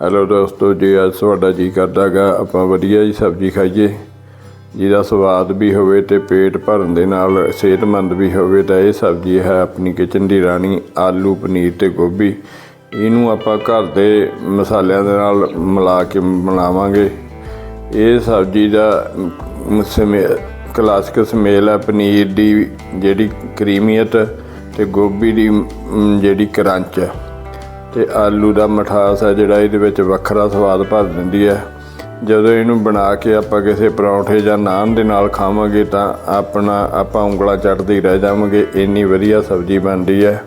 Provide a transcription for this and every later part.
Hello ਦੋਸਤੋ ਜੀ ਅੱਜ ਤੁਹਾਡਾ ਜੀ ਕਰਦਾਗਾ। ਆਪਾਂ ਵਧੀਆ ਜੀ ਸਬਜ਼ੀ ਖਾਈਏ। ਜਿਹਦਾ ਸਵਾਦ ਵੀ ਹੋਵੇ ਤੇ ਪੇਟ ਭਰਨ ਦੇ ਨਾਲ ਸਿਹਤਮੰਦ ਵੀ ਹੋਵੇ ਤਾਂ ਇਹ ਸਬਜ਼ੀ ਹੈ ਆਪਣੀ ਕਿਚਨ ਦੀ ਰਾਣੀ ਆਲੂ ਪਨੀਰ ਤੇ ਗੋਭੀ। ਇਹਨੂੰ ਆਪਾਂ ਘਰ ਦੇ ਮਸਾਲਿਆਂ ਦੇ ਨਾਲ ਮਿਲਾ ਕੇ ਬਣਾਵਾਂਗੇ। ਇਹ ਸਬਜ਼ੀ ਦਾ ਮ, ਸਮੇ ਕਲਾਸਿਕ ਸਮੇਲ ਹੈ। ਪਨੀਰ ਦੀ ਜਿਹੜੀ ਕਰੀਮੀਅਤ ਤੇ ਗੋਭੀ ਦੀ ਜਿਹੜੀ ਕਰੰਚ ਹੈ। ਤੇ ਆਲੂ ਦਾ ਮਠਾਸ ਹੈ ਜਿਹੜਾ ਇਹਦੇ ਵਿੱਚ ਵੱਖਰਾ ਸਵਾਦ ਭਰ ਦਿੰਦੀ ਹੈ। ਜਦੋਂ ਇਹਨੂੰ ਬਣਾ ਕੇ ਆਪਾਂ ਕਿਸੇ ਪਰੌਂਠੇ ਜਾਂ ਨਾਨ ਦੇ ਨਾਲ ਖਾਵਾਂਗੇ ਤਾਂ ਆਪਣਾ ਆਪਾਂ ਉਂਗਲਾਂ ਚੱਟਦੇ ਰਹਿ ਜਾਵਾਂਗੇ। ਇੰਨੀ ਵਧੀਆ ਸਬਜ਼ੀ ਬਣਦੀ ਹੈ।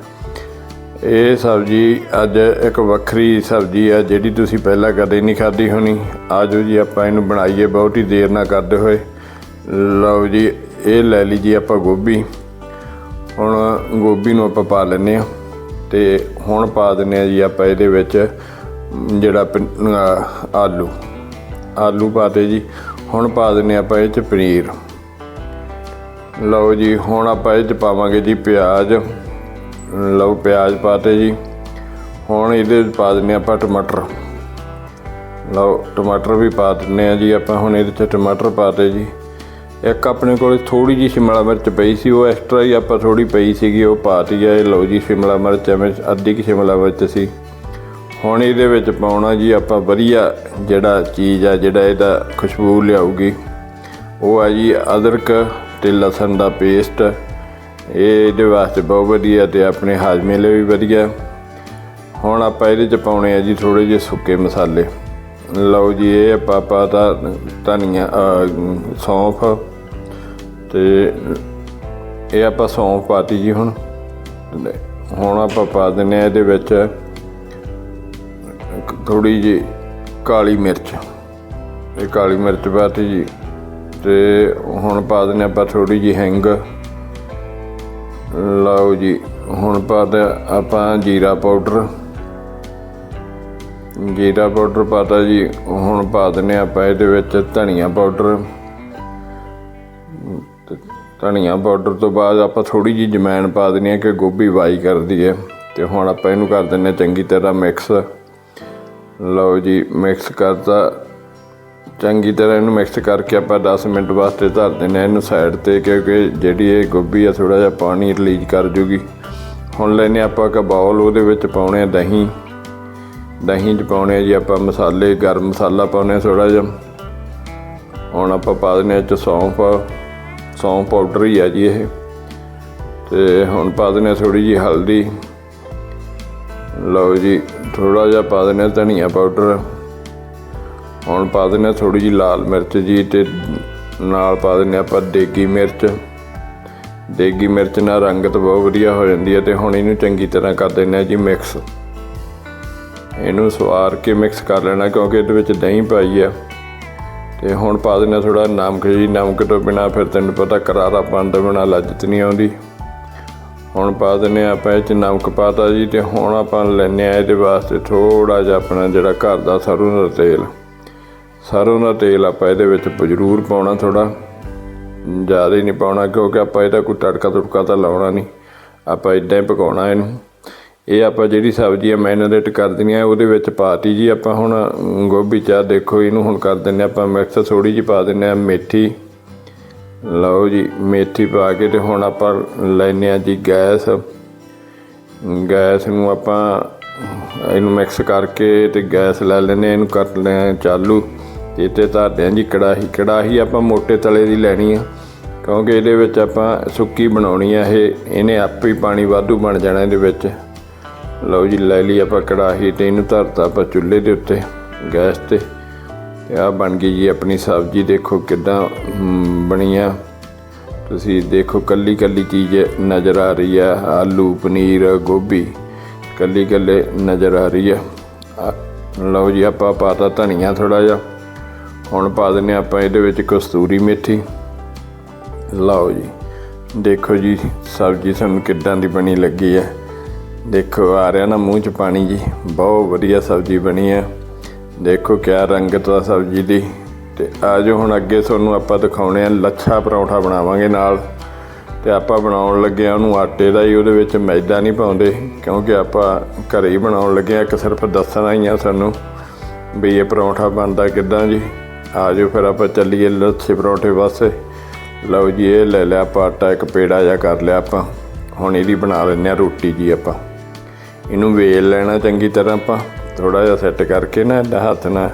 ਇਹ ਸਬਜ਼ੀ ਅੱਜ ਇੱਕ ਵੱਖਰੀ ਸਬਜ਼ੀ ਹੈ ਜਿਹੜੀ ਤੁਸੀਂ ਪਹਿਲਾਂ ਕਦੇ ਨਹੀਂ ਖਾਧੀ ਹੋਣੀ। ਆਜੋ ਜੀ ਆਪਾਂ ਇਹਨੂੰ ਬਣਾਈਏ, ਬਹੁਤ ਹੀ ਦੇਰ ਨਾ ਕਰਦੇ ਹੋਏ। ਲਓ ਜੀ, ਇਹ ਲੈ ਲਈ ਜੀ ਆਪਾਂ ਗੋਭੀ। ਹੁਣ ਗੋਭੀ ਨੂੰ ਆਪਾਂ ਪਾ ਲੈਂਦੇ ਹਾਂ। ਤੇ ਹੁਣ ਪਾ ਦਿੰਦੇ ਆ ਜੀ ਆਪਾਂ ਇਹਦੇ ਵਿੱਚ ਜਿਹੜਾ ਪਨ- ਅਹ, ਆਲੂ। ਆਲੂ ਪਾਤੇ ਜੀ। ਹੁਣ ਪਾ ਦਿੰਦੇ ਆਪਾਂ ਇਹ ਚ ਪਨੀਰ। ਲਓ ਜੀ, ਹੁਣ ਆਪਾਂ ਇਹ ਚ ਪਾਵਾਂਗੇ ਜੀ ਪਿਆਜ਼। ਲਓ, ਪਿਆਜ਼ ਪਾਤੇ ਜੀ। ਹੁਣ ਇਹਦੇ ਵਿੱਚ ਪਾ ਦਿੰਦੇ ਆਪਾਂ ਟਮਾਟਰ। ਲਓ, ਟਮਾਟਰ ਵੀ ਪਾ ਦਿੰਦੇ ਆ ਜੀ ਆਪਾਂ। ਹੁਣ ਇਹਦੇ ਚ ਟਮਾਟਰ ਪਾਤੇ ਜੀ। ਇੱਕ ਆਪਣੇ ਕੋਲ ਥੋੜੀ ਜੀ ਸ਼ਿਮਲਾ ਮਿਰਚ ਪਈ ਸੀ, ਉਹ ਐਕਸਟਰਾ ਹੀ ਆਪਾਂ ਥੋੜੀ ਪਈ ਸੀਗੀ, ਉਹ ਪਾਤੀ ਹੈ ਲਓ ਜੀ, ਸ਼ਿਮਲਾ ਮਿਰਚ ਐਵੇਂ ਅੱਧੀ ਕਿ ਸ਼ਿਮਲਾ ਮਿਰਚ ਸੀ। ਹੁਣ ਇਹਦੇ ਵਿੱਚ ਪਾਉਣਾ ਜੀ ਆਪਾਂ ਵਧੀਆ ਜਿਹੜਾ ਚੀਜ਼ ਆ, ਜਿਹੜਾ ਇਹਦਾ ਖੁਸ਼ਬੂ ਲਿਆਊਗੀ। ਉਹ ਆ ਜੀ ਅਦਰਕ ਤੇ ਲਸਣ ਦਾ ਪੇਸਟ। ਇਹ ਇਹਦੇ ਵਾਸਤੇ ਬਹੁਤ ਵਧੀਆ ਤੇ ਆਪਣੇ ਹਾਜ਼ਮੇ ਲਈ ਵੀ ਵਧੀਆ। ਹੁਣ ਆਪਾਂ ਇਹਦੇ ਚ ਪਾਉਣੇ ਆ ਜੀ ਥੋੜੇ ਜਿਹੇ ਸੁੱਕੇ ਮਸਾਲੇ। ਲਓ ਜੀ, ਇਹ ਆਪਾਂ ਪਾਤਾ ਧਨੀਆ ਸੌਂਫ ਤੇ ਇਹ ਆਪਾਂ ਸੌਂਫ ਪਾਤੀ ਜੀ ਹੁਣ। ਹੁਣ ਆਪਾਂ ਪਾ ਦਿੰਨੇ ਆ ਇਹਦੇ ਵਿੱਚ ਥੋੜੀ ਜੀ ਕਾਲੀ ਮਿਰਚ। ਇਹ ਕਾਲੀ ਮਿਰਚ ਪਾਤੀ ਜੀ ਤੇ ਹੁਣ ਪਾ ਦਿੰਨੇ ਆਪਾਂ ਥੋੜੀ ਜੀ ਹਿੰਗ। ਲਓ ਜੀ, ਹੁਣ ਪਾ ਦੇ ਆਪਾਂ ਜੀਰਾ ਪਾਊਡਰ। ਜੀਰਾ ਪਾਊਡਰ ਪਾਤਾ ਜੀ, ਹੁਣ ਪਾ ਦਿੰਨੇ ਆਪਾਂ ਇਹਦੇ ਵਿੱਚ ਧਨੀਆ ਪਾਊਡਰ। ਧਨੀਆ ਪਾਊਡਰ ਤੋਂ ਬਾਅਦ ਆਪਾਂ ਥੋੜੀ ਜੀ ਜਮੈਣ ਪਾ ਦੇਣੀ ਹੈ ਕਿ ਗੋਭੀ ਵਾਈ ਕਰਦੀ ਹੈ। ਤੇ ਹੁਣ ਆਪਾਂ ਇਹਨੂੰ ਕਰ ਦਿੰਨੇ ਚੰਗੀ ਤਰ੍ਹਾਂ ਮਿਕਸ ਲਓ ਜੀ ਮਿਕਸ ਕਰਤਾ। ਚੰਗੀ ਤਰ੍ਹਾਂ ਇਹਨੂੰ ਮਿਕਸ ਕਰਕੇ ਆਪਾਂ 10 ਮਿੰਟ ਵਾਸਤੇ ਧਰ ਦਿੰਨੇ ਹਾਂ ਇਹਨੂੰ ਸਾਈਡ ਤੇ, ਕਿਉਂਕਿ ਜਿਹੜੀ ਇਹ ਗੋਭੀ ਆ ਥੋੜਾ ਜਿਹਾ ਪਾਣੀ ਰਿਲੀਜ਼ ਕਰ ਜੂਗੀ। ਹੁਣ ਲੈਨੇ ਆਪਾਂ ਇੱਕ ਬਾਉਲ ਉਹਦੇ ਵਿੱਚ ਪਾਉਣੇ ਆ ਦਹੀਂ। ਦਹੀਂ ਚ ਪਾਉਣੇ ਆ ਜੀ, ਆਪਾਂ ਮਸਾਲੇ, ਗਰਮ ਮਸਾਲਾ ਪਾਉਣੇ ਆ ਥੋੜਾ ਜਿਹਾ। ਹੁਣ ਆਪਾਂ ਪਾ ਦਿੰਨੇ ਆ 'ਚ ਸੌਂਫ ਸੌਂਫ ਪਾਊਡਰ ਹੀ ਆ ਜੀ ਇਹ। ਤੇ ਹੁਣ ਪਾ ਦਿੰਨੇ ਆ ਥੋੜੀ ਜੀ ਹਲਦੀ। ਲਓ ਜੀ ਥੋੜਾ ਜਿਹਾ ਪਾ ਦਿੰਨੇ ਆ ਧਨੀਆ ਪਾਊਡਰ ਹੁਣ ਪਾ ਦਿੰਨੇ ਆ ਥੋੜੀ ਜੀ ਲਾਲ ਮਿਰਚ ਜੀ ਤੇ ਨਾਲ ਪਾ ਦਿੰਨੇ ਆ ਆਪਾਂ ਦੇਗੀ ਮਿਰਚ। ਦੇਗੀ ਮਿਰਚ ਨਾਲ ਰੰਗਤ ਬਹੁਤ ਵਧੀਆ ਹੋ ਜਾਂਦੀ ਹੈ ਤੇ ਹੁਣ ਇਹਨੂੰ ਚੰਗੀ ਤਰ੍ਹਾਂ ਕਰ ਦਿੰਨੇ ਆ ਜੀ ਮਿਕਸ ਇਹਨੂੰ ਸਵਾਰ ਕੇ ਮਿਕਸ ਕਰ ਲੈਣਾ ਕਿਉਂਕਿ ਇਹਦੇ ਵਿੱਚ ਦਹੀਂ ਪਾਈ ਆ। ਤੇ ਹੁਣ ਪਾ ਦੇਣਾ ਥੋੜਾ ਨਮਕ ਜੀ। ਨਮਕ ਤੋਂ ਬਿਨਾ ਫਿਰ ਤੈਨੂੰ ਪਤਾ ਕਰਾਰਾ ਪਾਣ ਤੋਂ ਬਿਨਾ ਲੱਜਤ ਨਹੀਂ ਆਉਂਦੀ। ਹੁਣ ਪਾ ਦਿੰਨੇ ਆ ਆਪਾਂ ਇਹ ਚ ਨਮਕ ਪਾਤਾ ਜੀ ਤੇ ਹੁਣ ਆਪਾਂ ਲੈਨੇ ਆ ਇਹਦੇ ਵਾਸਤੇ ਥੋੜਾ ਜਿਹਾ ਆਪਣਾ ਜਿਹੜਾ ਘਰ ਦਾ ਸਰੋਂ ਦਾ ਤੇਲ। ਸਰੋਂ ਦਾ ਤੇਲ ਆਪਾਂ ਇਹਦੇ ਵਿੱਚ ਜ਼ਰੂਰ ਪਾਉਣਾ ਥੋੜਾ ਜ਼ਿਆਦਾ ਹੀ ਨਹੀਂ ਪਾਉਣਾ ਕਿਉਂਕਿ ਆਪਾਂ ਇਹਦਾ ਕੋਈ ਤੜਕਾ ਤੁੜਕਾ ਤਾਂ ਲਾਉਣਾ ਨਹੀਂ। ਆਪਾਂ ਇਦਾਂ ਹੀ ਪਕਾਉਣਾ ਇਹਨੂੰ। ਇਹ ਆਪਾਂ ਜਿਹੜੀ ਸਬਜ਼ੀ ਆ ਮੈਰੀਨੇਟ ਕਰ ਦਿੰਨੀ ਆ ਉਹਦੇ ਵਿੱਚ ਪਾਤੀ ਜੀ ਆਪਾਂ ਹੁਣ ਗੋਭੀ ਚਾਹ ਦੇਖੋ, ਇਹਨੂੰ ਹੁਣ ਕਰ ਦਿੰਨੇ ਆਪਾਂ, ਮਿਕਸ ਥੋੜੀ ਜਿਹੀ ਪਾ ਦਿੰਨੇ ਆ ਮੇਥੀ। ਲਓ ਜੀ, ਮੇਥੀ ਪਾ ਕੇ ਤੇ ਹੁਣ ਆਪਾਂ ਲੈਨੇ ਆ ਜੀ ਗੈਸ। ਗੈਸ ਨੂੰ ਆਪਾਂ ਇਹਨੂੰ ਮਿਕਸ ਕਰਕੇ ਤੇ ਗੈਸ ਲੈ ਲੈਨੇ ਇਹਨੂੰ ਕਰ ਲੈ ਚਾਲੂ। ਤੇ ਤੇ ਧਰਦੇ ਆ ਜੀ ਕੜਾਹੀ ਕੜਾਹੀ ਆਪਾਂ ਮੋਟੇ ਤਲੇ ਦੀ ਲੈਣੀ ਆ, ਕਿਉਂਕਿ ਇਹਦੇ ਵਿੱਚ ਆਪਾਂ ਸੁੱਕੀ ਬਣਾਉਣੀ ਆ, ਇਹ, ਇਹਨੇ ਆਪੇ ਹੀ ਪਾਣੀ ਵਾਧੂ ਬਣ ਜਾਣਾ ਇਹਦੇ ਵਿੱਚ। ਲਓ ਜੀ ਲੈ ਲਈ ਆਪਾਂ ਕੜਾਹੀ ਤੇ ਇਹਨੂੰ ਧਰਤਾ ਆਪਾਂ ਚੁੱਲ੍ਹੇ ਦੇ ਉੱਤੇ ਗੈਸ ਤੇ। ਤੇ ਆ ਬਣ ਗਈ ਜੀ ਆਪਣੀ ਸਬਜ਼ੀ ਦੇਖੋ ਕਿੱਦਾਂ ਹਮ, ਬਣੀ ਆ। ਤੁਸੀਂ ਦੇਖੋ ਕੱਲੀ ਕੱਲੀ ਚੀਜ਼ ਨਜ਼ਰ ਆ ਰਹੀ ਆ ਆਲੂ ਪਨੀਰ ਗੋਭੀ ਕੱਲੀ ਕੱਲੇ ਨਜ਼ਰ ਆ ਰਹੀ ਆ। ਆ, ਲਓ ਜੀ ਆਪਾਂ ਪਾਤਾ ਧਨੀਆ ਥੋੜਾ ਜਿਹਾ। ਹੁਣ ਪਾ ਦਿੰਨੇ ਆਪਾਂ ਇਹਦੇ ਵਿੱਚ ਕਸਤੂਰੀ ਮੇਥੀ। ਲਓ ਜੀ ਦੇਖੋ ਜੀ ਸਬਜ਼ੀ ਸਾਨੂੰ ਕਿੱਦਾਂ ਦੀ ਬਣੀ ਲੱਗੀ ਹੈ ਦੇਖੋ, ਆ ਰਿਹਾ ਨਾ ਮੂੰਹ 'ਚ ਪਾਣੀ ਜੀ। ਬਹੁਤ ਵਧੀਆ ਸਬਜ਼ੀ ਬਣੀ ਆ। ਦੇਖੋ, ਕਿਆ ਰੰਗਤ ਆ ਸਬਜ਼ੀ ਦੀ। ਤੇ ਆਜੋ ਹੁਣ ਅੱਗੇ ਤੁਹਾਨੂੰ ਆਪਾਂ ਦਿਖਾਉਣੇ ਆ ਲੱਛਾ ਪਰੌਂਠਾ ਬਣਾਵਾਂਗੇ ਨਾਲ। ਤੇ ਆਪਾਂ ਬਣਾਉਣ ਲੱਗੇ ਆ ਉਹਨੂੰ ਆਟੇ ਦਾ ਹੀ, ਉਹਦੇ ਵਿੱਚ ਮੈਦਾ ਨਹੀਂ ਪਾਉਂਦੇ। ਕਿਉਂਕਿ ਆਪਾਂ ਘਰੇ ਹੀ ਬਣਾਉਣ ਲੱਗੇ ਆ, ਇੱਕ ਸਿਰਫ ਦੱਸਣਾ ਹੀ ਆ ਸਾਨੂੰ ਵੀ ਇਹ ਪਰੌਂਠਾ ਬਣਦਾ ਕਿੱਦਾਂ ਜੀ। ਆ ਜਾਓ ਫਿਰ ਆਪਾਂ ਚੱਲੀਏ ਲੱਛੇ ਪਰੌਂਠੇ ਵਾਸਤੇ ਲਓ ਜੀ, ਇਹ ਲੈ ਲਿਆ ਆਪਾਂ ਆਟਾ, ਇੱਕ ਪੇੜਾ ਜਿਹਾ ਕਰ ਲਿਆ ਆਪਾਂ। ਹੁਣ ਇਹਦੀ ਬਣਾ ਲੈਂਦੇ ਆ ਰੋਟੀ ਜੀ ਆਪਾਂ। ਇਹਨੂੰ ਵੇਲ ਲੈਣਾ ਚੰਗੀ ਤਰ੍ਹਾਂ ਆਪਾਂ ਥੋੜਾ ਜਿਹਾ ਸੈੱਟ ਕਰਕੇ ਨਾ ਇਹਦਾ ਹੱਥ ਨਾਲ।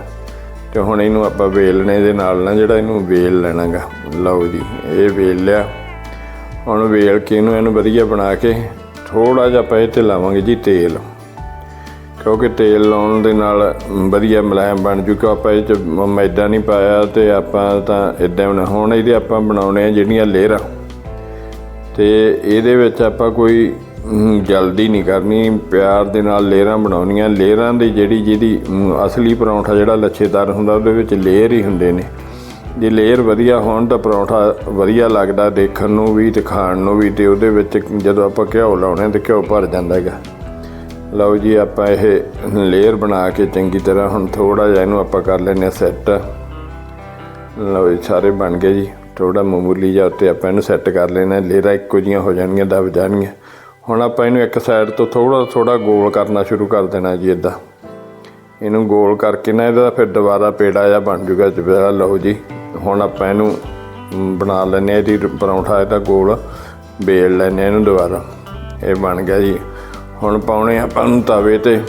ਤੇ ਹੁਣ ਇਹਨੂੰ ਆਪਾਂ ਵੇਲਣੇ ਦੇ ਨਾਲ ਨਾ ਜਿਹੜਾ ਇਹਨੂੰ ਵੇਲ ਲੈਣਾਗਾ। ਲਓ ਜੀ, ਇਹ ਵੇਲ ਲਿਆ। ਹੁਣ ਵੇਲ ਕੇ ਇਹਨੂੰ ਇਹਨੂੰ ਵਧੀਆ ਬਣਾ ਕੇ ਥੋੜਾ ਜਿਹਾ ਆਪਾਂ ਇਹ ਤੇ ਲਾਵਾਂਗੇ ਜੀ ਤੇਲ। ਕਿਉਂਕਿ ਤੇਲ ਲਾਉਣ ਦੇ ਨਾਲ ਵਧੀਆ ਮਲਾਇਮ ਬਣ ਜੂ ਕਿ ਆਪਾਂ ਇਹ ਚ ਮੈਦਾ ਨਹੀਂ ਪਾਇਆ ਤੇ ਆਪਾਂ ਤਾਂ ਇਦਾਂ ਹੁਣ ਹੁਣ ਇਹਦੇ ਆਪਾਂ ਬਣਾਉਣੇ ਆ ਜਿਹੜੀਆਂ ਲੇਅਰਾਂ ਤੇ ਇਹਦੇ ਵਿੱਚ ਆਪਾਂ ਕੋਈ ਜਲਦੀ ਨਹੀਂ ਕਰਨੀ। ਪਿਆਰ ਦੇ ਨਾਲ ਲੇਅਰਾਂ ਬਣਾਉਣੀਆਂ। ਲੇਅਰਾਂ ਦੀ ਜਿਹੜੀ ਜਿਹਦੀ ਅਸਲੀ ਪਰੌਂਠਾ ਜਿਹੜਾ ਲੱਛੇਦਾਰ ਹੁੰਦਾ, ਉਹਦੇ ਵਿੱਚ ਲੇਅਰ ਹੀ ਹੁੰਦੇ ਨੇ। ਜੇ ਲੇਅਰ ਵਧੀਆ ਹੋਣ ਤਾਂ ਪਰੌਂਠਾ ਵਧੀਆ ਲੱਗਦਾ ਦੇਖਣ ਨੂੰ ਵੀ ਤੇ ਖਾਣ ਨੂੰ ਵੀ ਤੇ ਉਹਦੇ ਵਿੱਚ ਜਦੋਂ ਆਪਾਂ ਘਿਓ ਲਾਉਣੇ ਤੇ ਘਿਓ ਭਰ ਜਾਂਦਾ ਹੈਗਾ। ਲਓ ਜੀ, ਆਪਾਂ ਇਹ ਲੇਅਰ ਬਣਾ ਕੇ ਚੰਗੀ ਤਰ੍ਹਾਂ ਹੁਣ ਥੋੜਾ ਜਿਹਾ ਇਹਨੂੰ ਆਪਾਂ ਕਰ ਲੈਨੇ ਸੈੱਟ। ਲਓ ਜੀ, ਸਾਰੇ ਬਣ ਗਏ ਜੀ। ਥੋੜਾ ਮਾਮੂਲੀ ਜਿਹਾ ਉੱਤੇ ਆਪਾਂ ਇਹਨੂੰ ਸੈੱਟ ਕਰ ਲੈਣਾ ਲੇਅਰਾਂ ਇੱਕੋ ਜੀਆਂ ਹੋ ਜਾਣਗੀਆਂ, ਦਬ ਜਾਣਗੀਆਂ। ਹੁਣ ਆਪਾਂ ਇਹਨੂੰ ਇੱਕ ਸਾਈਡ ਤੋਂ ਥੋੜਾ ਥੋੜਾ ਗੋਲ ਕਰਨਾ ਸ਼ੁਰੂ ਕਰ ਦੇਣਾ ਜੀ ਇਦਾਂ ਇਹਨੂੰ ਗੋਲ ਕਰਕੇ ਨਾ ਇਹਦਾ ਫਿਰ ਦੁਬਾਰਾ ਪੇੜਾ ਜਿਹਾ ਬਣ ਜੂਗਾ ਜਿਹੜਾ ਲਓ ਜੀ। ਹੁਣ ਆਪਾਂ ਇਹਨੂੰ ਬਣਾ ਲੈਨੇ ਆ ਇਹਦੀ ਪਰੌਂਠਾ, ਇਹਦਾ ਗੋਲ ਬੇਲ ਲੈਨੇ ਆ ਇਹਨੂੰ ਦੁਬਾਰਾ। ਇਹ ਬਣ ਗਿਆ ਜੀ। ਹੁਣ ਪਾਉਣੇ ਆਪਾਂ ਨੂੰ ਤਵੇ ਤੇ।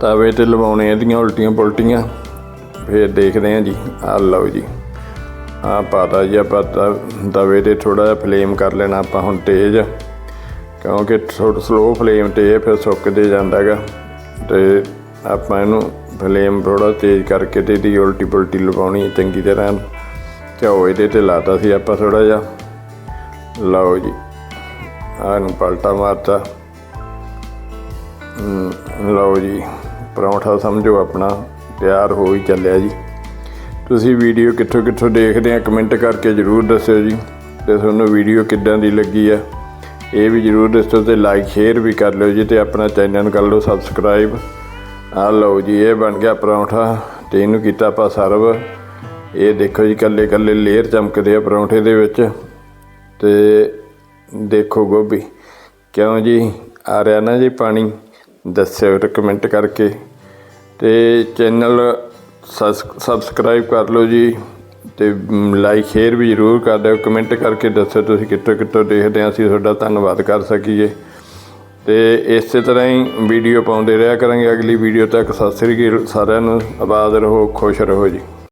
ਤਵੇ ਤੇ ਲਵਾਉਣੇ ਇਹਦੀਆਂ ਉਲਟੀਆਂ ਪੁਲਟੀਆਂ। ਫਿਰ ਦੇਖਦੇ ਹਾਂ ਜੀ ਆ ਲਓ ਜੀ। ਆ ਪਾਤਾ ਜੀ ਆਪਾਂ ਤ- ਤਵੇ ਤੇ ਥੋੜਾ ਜਿਹਾ ਫਲੇਮ ਕਰ ਲੈਣਾ ਆਪਾਂ ਹੁਣ ਤੇਜ਼। ਕਿਉਂਕਿ ਥੋੜਾ ਸਲੋ ਫਲੇਮ ਤੇ ਇਹ ਫਿਰ ਸੁੱਕਦੇ ਜਾਂਦਾ ਹੈਗਾ ਤੇ ਆਪਾਂ ਇਹਨੂੰ ਫਲੇਮ ਥੋੜਾ ਤੇਜ਼ ਕਰਕੇ ਤੇ ਇਹਦੀ ਉਲਟੀ ਪੁਲਟੀ ਲਵਾਉਣੀ ਚੰਗੀ ਤਰ੍ਹਾਂ। ਘਿਓ ਇਹਦੇ ਤੇ ਲਾਤਾ ਸੀ ਆਪਾਂ ਥੋੜਾ ਜਿਹਾ। ਲਓ ਜੀ, ਆਹ ਨੂੰ ਪਲਟਾ ਮਾਰਤਾ। ਲਓ ਜੀ, ਪਰੌਂਠਾ ਸਮਝੋ ਆਪਣਾ, ਤਿਆਰ ਹੋ ਹੀ ਚੱਲਿਆ ਜੀ। ਤੁਸੀਂ ਵੀਡੀਓ ਕਿੱਥੋਂ ਕਿੱਥੋਂ ਦੇਖਦੇ ਆ, ਕਮੈਂਟ ਕਰਕੇ ਜਰੂਰ ਦੱਸਿਓ ਜੀ। ਤੇ ਤੁਹਾਨੂੰ ਵੀਡੀਓ ਕਿੱਦਾਂ ਦੀ ਲੱਗੀ ਆ? ਇਹ ਵੀ ਜਰੂਰ ਦੱਸੋ ਤੇ ਲਾਈਕ ਸ਼ੇਅਰ ਵੀ ਕਰ ਲਿਓ ਜੀ ਤੇ ਆਪਣਾ ਚੈਨਲ ਕਰ ਲਓ ਸਬਸਕ੍ਰਾਈਬ ਆ ਲਓ ਜੀ, ਇਹ ਬਣ ਗਿਆ ਪਰੌਂਠਾ ਤੇ ਇਹਨੂੰ ਕੀਤਾ ਆਪਾਂ ਸਰਵ। ਇਹ ਦੇਖੋ ਜੀ ਕੱਲੇ ਕੱਲੇ ਲੇਅਰ ਚਮਕਦੇ ਆ ਪਰੌਂਠੇ ਦੇ ਵਿੱਚ। ਤੇ ਦੇਖੋ ਗੋਭੀ, ਕਿਉਂ ਜੀ? ਆ ਰਿਹਾ ਨਾ ਜੀ ਪਾਣੀ, ਦੱਸਿਓ ਕਮੈਂਟ ਕਰਕੇ। ਤੇ ਚੈਨਲ ਸਬਸਕ੍ਰਾਈਬ ਕਰ ਲਓ ਜੀ। ਤੇ ਲਾਈਕ, ਸ਼ੇਅਰ ਵੀ ਜ਼ਰੂਰ ਕਰ ਦਿਓ, ਕਮੈਂਟ ਕਰਕੇ ਦੱਸੋ ਤੁਸੀਂ ਕਿੱਥੋਂ ਕਿੱਥੋਂ ਦੇਖਦੇ ਆ, ਅਸੀਂ ਤੁਹਾਡਾ ਧੰਨਵਾਦ ਕਰ ਸਕੀਏ। ਤੇ ਇਸੇ ਤਰ੍ਹਾਂ ਹੀ ਵੀਡੀਓ ਪਾਉਂਦੇ ਰਿਹਾ ਕਰਾਂਗੇ, ਅਗਲੀ ਵੀਡੀਓ ਤੱਕ। ਸਤਿ ਸ੍ਰੀ ਅਕਾਲ ਸਾਰਿਆਂ ਨੂੰ, ਆਬਾਦ ਰਹੋ, ਖੁਸ਼ ਰਹੋ ਜੀ।